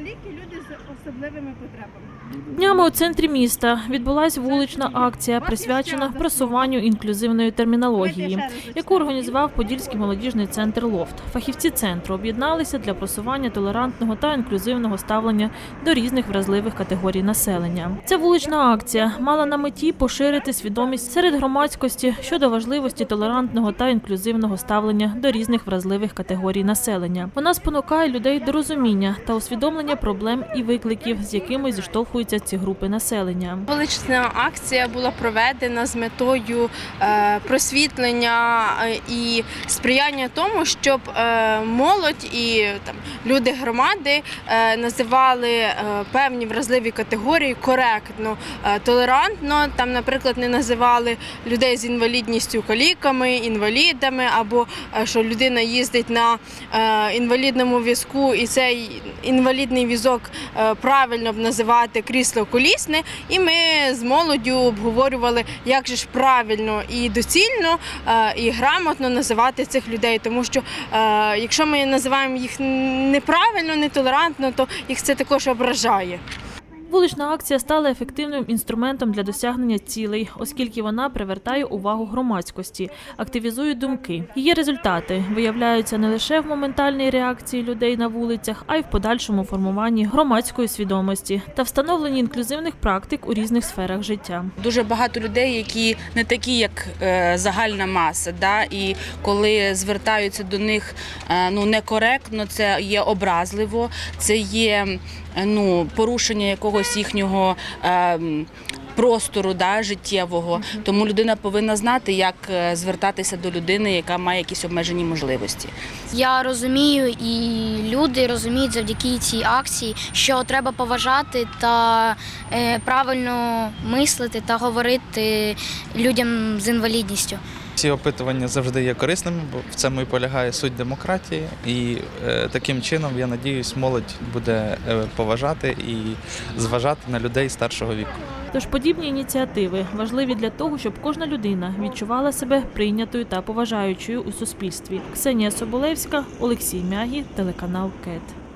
ліки люди з особливими потребами. Днями у центрі міста відбулася вулична акція, присвячена просуванню інклюзивної термінології, яку організував Подільський молодіжний центр Лофт. Фахівці центру об'єдналися для просування толерантного та інклюзивного ставлення до різних вразливих категорій населення. Ця вулична акція мала на меті поширити свідомість серед громадськості щодо важливості толерантного та інклюзивного ставлення до різних вразливих категорій населення. Вона спонукає людей до розуміння та усвідомлення проблем і викликів, з якими зіштовхуються ці групи населення. Вулична акція була проведена з метою е, просвітлення е, і сприяння тому, щоб е, молодь і там люди громади називали певні вразливі категорії коректно, толерантно. Там, наприклад, не називали людей з інвалідністю каліками, інвалідами, або що людина їздить на інвалідному візку, і цей інвалідний візок е, правильно б називати крісло колісне. І ми з молоддю обговорювали, як же ж правильно і доцільно е, і грамотно називати цих людей. Тому що е, якщо ми називаємо їх неправильно, нетолерантно, то їх це також ображає. Вулична акція стала ефективним інструментом для досягнення цілей, оскільки вона привертає увагу громадськості, активізує думки. Її результати виявляються не лише в моментальній реакції людей на вулицях, а й в подальшому формуванні громадської свідомості та встановленні інклюзивних практик у різних сферах життя. дуже багато людей, які не такі, як е, загальна маса. Да? І коли звертаються до них е, ну, некоректно, це є образливо, це є е, ну, порушення якогось їхнього. е, Простору да, життєвого, тому людина повинна знати, як е, звертатися до людини, яка має якісь обмежені можливості. Я розумію, і люди розуміють завдяки цій акції, що треба поважати та е, правильно мислити та говорити людям з інвалідністю. Ці опитування завжди є корисними, бо в цьому і полягає суть демократії. І е, таким чином, я надіюсь, молодь буде е, поважати і зважати на людей старшого віку. Тож подібні ініціативи важливі для того, щоб кожна людина відчувала себе прийнятою та поважаючою у суспільстві. Ксенія Соболевська, Олексій Мягі, телеканал КЕТ.